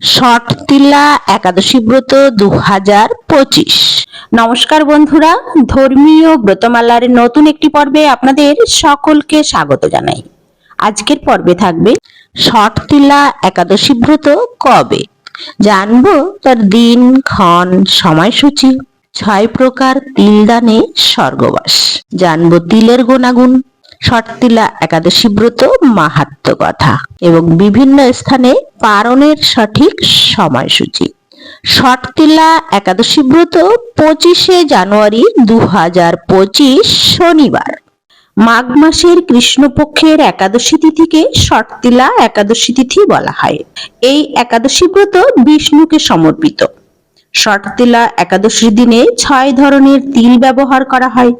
শটতিলা একাদশী ব্রত দু হাজার পঁচিশ। নমস্কার বন্ধুরা, ধর্মীয় ব্রতমালার নতুন একটি পর্বে আপনাদের সকলকে স্বাগত জানাই। আজকের পর্বে থাকবে শটতিলা একাদশী ব্রত কবে? জানব তার দিন, ক্ষণ, সময়সূচি, ছয় প্রকার তিলদানে স্বর্গবাস। জানব তিলের গুণাগুণ শর্তিলা একাদশী ব্রত মাহাত্ম কথা এবং বিভিন্ন স্থানে পারণের সঠিক সময়সূচি। শর্তিলা একাদশী ব্রত পঁচিশে জানুয়ারি দু হাজার পঁচিশ শনিবার। মাঘ মাসের কৃষ্ণপক্ষের একাদশী তিথিকে শর্তিলা একাদশী তিথি বলা হয়। এই একাদশী ব্রত বিষ্ণুকে সমর্পিত। শর্তিলা একাদশীর দিনে ছয় ধরনের তিল ব্যবহার করা হয়।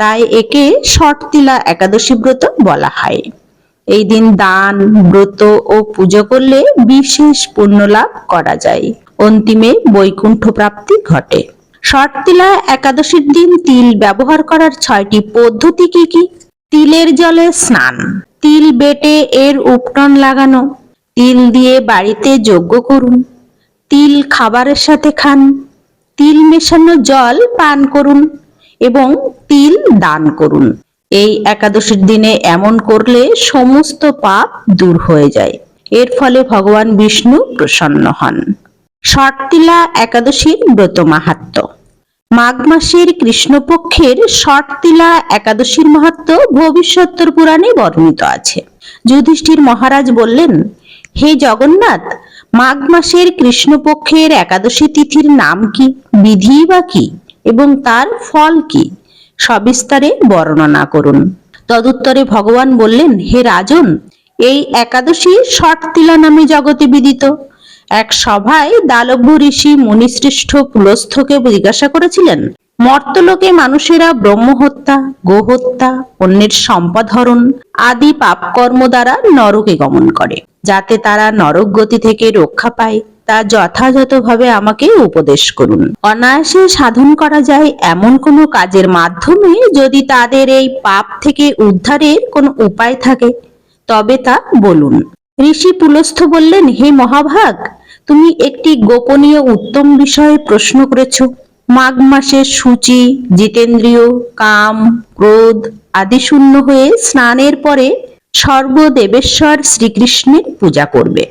তাই একে শর্তিলা একাদশী ব্রত বলা হয়। এই দিন দান, ব্রত ও পুজো করলে বিশেষ পুণ্য লাভ করা যায়। অন্তিমে বৈকুণ্ঠ প্রাপ্তি ঘটে। শর্তিলা একাদশীর দিন তিল ব্যবহার করার ছয়টি পদ্ধতি কি কি? তিলের জলে স্নান, তিল বেটে এর উপটন লাগানো, তিল দিয়ে বাড়িতে যজ্ঞ করুন, তিল খাবারের সাথে খান, তিল মেশানো জল পান করুন এবং তিল দান করুন। এই একাদশীর দিনে এমন করলে সমস্ত পাপ দূর হয়ে যায়। এর ফলে ভগবান বিষ্ণু প্রসন্ন হন। শর্তিলা একাদশীর ব্রত মাহাত্ম। মাঘ মাসের কৃষ্ণপক্ষের শর্তিলা একাদশীর মাহাত্ম ভবিষ্যত্তর পুরাণে বর্ণিত আছে। যুধিষ্ঠির মহারাজ বললেন, হে জগন্নাথ, মাঘ মাসের কৃষ্ণপক্ষের একাদশী তিথির নাম কি? বিধি বা কি? এবং তার ফল কি? সবিস্তারে বর্ণনা করুন। তদুত্তরে ভগবান বললেন, হে রাজন, এই একাদশী শটতিলা নামে জগতে বিদিত। এক সভায় দালভ্য ঋষি মুনিশ্রেষ্ঠ পুলস্থকে জিজ্ঞাসা করেছিলেন, মর্তলোকে মানুষেরা ব্রহ্মহত্যা, গোহত্যা, অন্যের সম্পদহরণ আদি পাপকর্ম দ্বারা নরকে গমন করে, যাতে তারা নরক গতি থেকে রক্ষা পায়। তা যথাযথভাবে আমাকে উপদেশ করুন। অনায়াসে সাধন করা যায় এমন কোনো কাজের মাধ্যমে যদি তাদের এই পাপ থেকে উদ্ধারের কোনো উপায় থাকে, তবে তা বলুন। ঋষি পুলস্থ বললেন, হে মহাভাগ, তুমি একটি গোপনীয় উত্তম বিষয়ে প্রশ্ন করেছ। মাঘ মাসের সূচি, জিতেন্দ্রীয়, কাম, ক্রোধ আদি শূন্য হয়ে স্নানের পরে সর্বদেবেশ্বর শ্রীকৃষ্ণের পূজা করবে।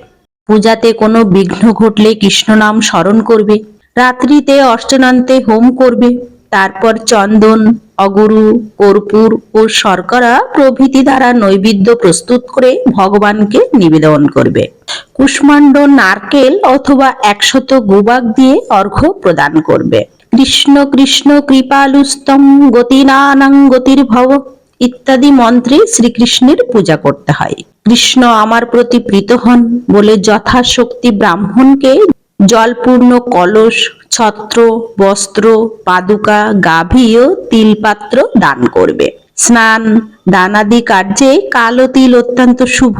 পূজাতে কোনো বিঘ্ন ঘটলে কৃষ্ণ নাম স্মরণ করবে। রাত্রিতে অষ্টনান্তে হোম করবে। তারপর চন্দন, অগুরু, কর্পূর ও শর্করা প্রভৃতি দ্বারা নৈবেদ্য প্রস্তুত করে ভগবানকে নিবেদন করবে। কুষ্মাণ্ড নারকেল অথবা একশত গুবাক দিয়ে অর্ঘ্য প্রদান করবে। কৃষ্ণ কৃষ্ণ কৃপালুস্তম গতিনানাং গতির ভব ইত্যাদি মন্ত্রে শ্রীকৃষ্ণের পূজা করতে হয়। কৃষ্ণ আমার প্রতি প্রীত হন বলে যথাশক্তি ব্রাহ্মণকে জলপূর্ণ কলস, ছত্র, বস্ত্র, পাদুকা, গাভী ও তিলপাত্র দান করবে। স্নান, দানাদি কার্যে কালো তিল অত্যন্ত শুভ।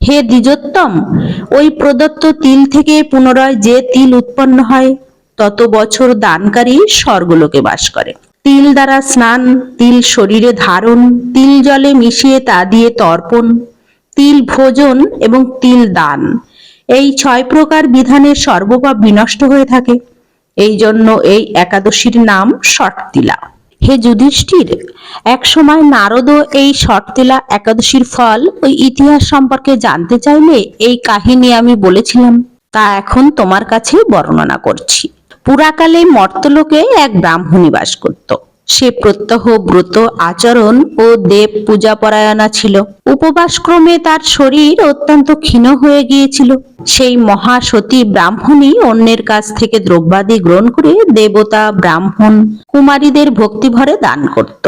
হে দ্বিজোত্তম, ওই প্রদত্ত তিল থেকে পুনরায় যে তিল উৎপন্ন হয়, তত বছর দানকারী স্বর্গলোকে বাস করে। তিল দ্বারা স্নান, তিল শরীরে ধারণ, তিল জলে মিশিয়ে তা দিয়ে তর্পণ তিল ভোজন এবং তিল দান। এই ছয় প্রকার বিধানে সর্বপাপ বিনষ্ট হয়ে থাকে। এই জন্য এই একাদশীর নাম শটতিলা হে যুধিষ্ঠির, এক সময় নারদও এই শটতিলা একাদশীর ফল ওই ইতিহাস সম্পর্কে জানতে চাইলে এই কাহিনী আমি বলেছিলাম। তা এখন তোমার কাছে বর্ণনা করছি। পুরাকালে মর্তলোকে এক ব্রাহ্মণী বাস করত। সে প্রত্যহ ব্রত আচরণ ও দেব পূজা পরায়ণা ছিল। উপবাসক্রমে তার শরীর অত্যন্ত ক্ষীণ হয়ে গিয়েছিল। সেই মহাসতী ব্রাহ্মণী অন্যের কাছ থেকে দ্রব্যাদি গ্রহণ করে দেবতা, ব্রাহ্মণ, কুমারীদের ভক্তিভরে দান করত।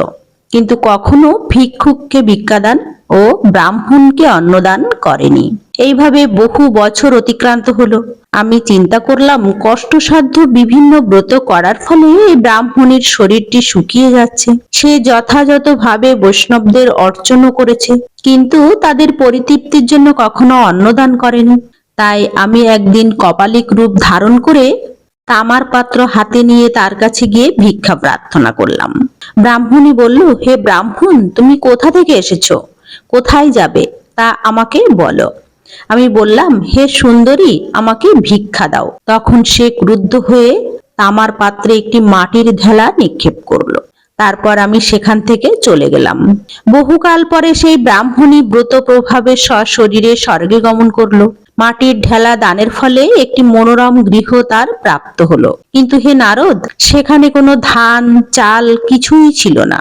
কিন্তু কখনো ভিক্ষুককে ভিক্ষাদান ও ব্রাহ্মণকে অন্নদান করেনি। এইভাবে বহু বছর অতিক্রান্ত হলো। আমি চিন্তা করলাম কষ্টসাধ্য বিভিন্ন ব্রত করার ফলে এই ব্রাহ্মণীর শরীরটি শুকিয়ে যাচ্ছে। সে যথাযথভাবে বৈষ্ণবদের অর্চনও করেছে, কিন্তু তাদের পরিতৃপ্তির জন্য কখনো অন্নদান করেনি। তাই আমি একদিন কপালিক রূপ ধারণ করে তামার পাত্র হাতে নিয়ে তার কাছে গিয়ে ভিক্ষা প্রার্থনা করলাম। ব্রাহ্মণী বলল, হে ব্রাহ্মণ, তুমি কোথা থেকে এসেছ? কোথায় যাবে? তা আমাকে বলো। আমি বললাম, হে সুন্দরী, আমাকে ভিক্ষা দাও। তখন সে ক্রুদ্ধ হয়ে তামার পাত্রে একটি মাটির ঢেলা নিক্ষেপ করল। তারপর আমি সেখান থেকে চলে গেলাম। বহুকাল পরে সেই ব্রাহ্মণী ব্রত প্রভাবে সশরীরে স্বর্গে গমন করল। মাটির ঢেলা দানের ফলে একটি মনোরম গৃহ তার প্রাপ্ত হলো। কিন্তু হে নারদ, সেখানে কোনো ধান, চাল কিছুই ছিল না।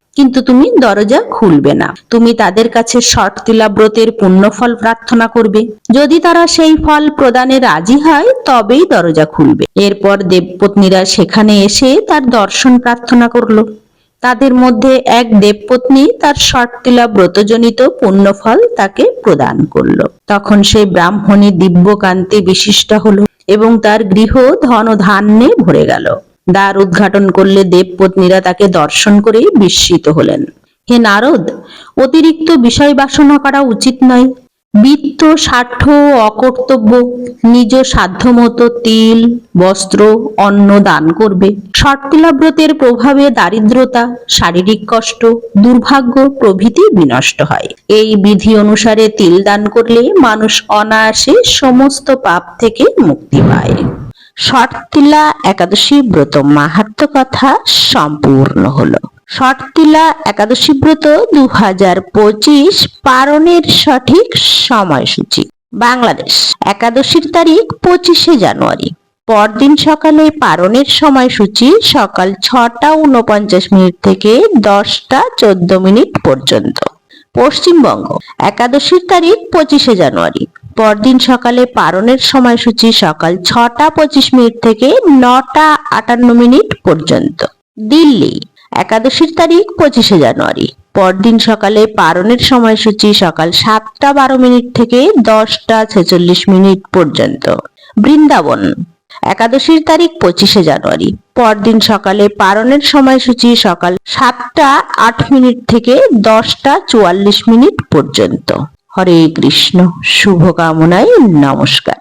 কিন্তু তুমি দরজা খুলবে না। তুমি তাদের কাছে শর্তিলা ব্রতের পুণ্যফল প্রার্থনা করবে। যদি তারা সেই ফল প্রদানে রাজি হয়, তবেই দরজা খুলবে। এরপর দেবপত্নীরা সেখানে এসে তার দর্শন প্রার্থনা করল। তাদের মধ্যে এক দেবপত্নী তার শর্তিলা ব্রতজনিত পুণ্যফল তাকে প্রদান করল। তখন সেই ব্রাহ্মণী দিব্যকান্তি বিশিষ্ট হলো এবং তার গৃহ ধন ধান্যে ভরে গেল। দ্বার উদ্ঘাটন করলে দেবপত্নীরা তাকে দর্শন করেই বিস্মিত হলেন। হে নারদ, অতিরিক্ত বিষয় বাসনা করা উচিত নয়। বিত্ত, স্বার্থ অকর্তব্য, নিজ সাধ্যমতো তিল, বস্ত্র, অন্ন দান করবে। শর্তিলাব্রতের প্রভাবে দারিদ্রতা, শারীরিক কষ্ট, দুর্ভাগ্য প্রভৃতি বিনষ্ট হয়। এই বিধি অনুসারে তিল দান করলে মানুষ অনায়াসে সমস্ত পাপ থেকে মুক্তি পায়। শর্তিলা একাদশী ব্রত। মাহাত্ম কথা সম্পূর্ণ হলো। শর্তিলা একাদশী ব্রত দু হাজার পঁচিশ পারণের সঠিক সময়সূচি। বাংলাদেশ, একাদশীর তারিখ পঁচিশে জানুয়ারি। পরদিন সকালে পারণের সময়সূচি সকাল ছটা উনপঞ্চাশ মিনিট থেকে দশটা চোদ্দ মিনিট পর্যন্ত। পশ্চিমবঙ্গ, একাদশীর তারিখ পঁচিশে জানুয়ারি। পরদিন সকালে পারণের সময়সূচি সকাল ছটা পঁচিশ মিনিট থেকে নটা আটান্ন মিনিট পর্যন্ত। দিল্লি, একাদশীর তারিখ পঁচিশে জানুয়ারি। পরদিন সকালে পারণের সময়সূচি সকাল সাতটা বারো মিনিট থেকে দশটা ছেচল্লিশ মিনিট পর্যন্ত। বৃন্দাবন, একাদশীর তারিখ পঁচিশে জানুয়ারি। পরদিন সকালে পারণের সময়সূচি সকাল সাতটা আট মিনিট থেকে দশটা চুয়াল্লিশ মিনিট পর্যন্ত। হরে কৃষ্ণ শুভকামনায় নমস্কার।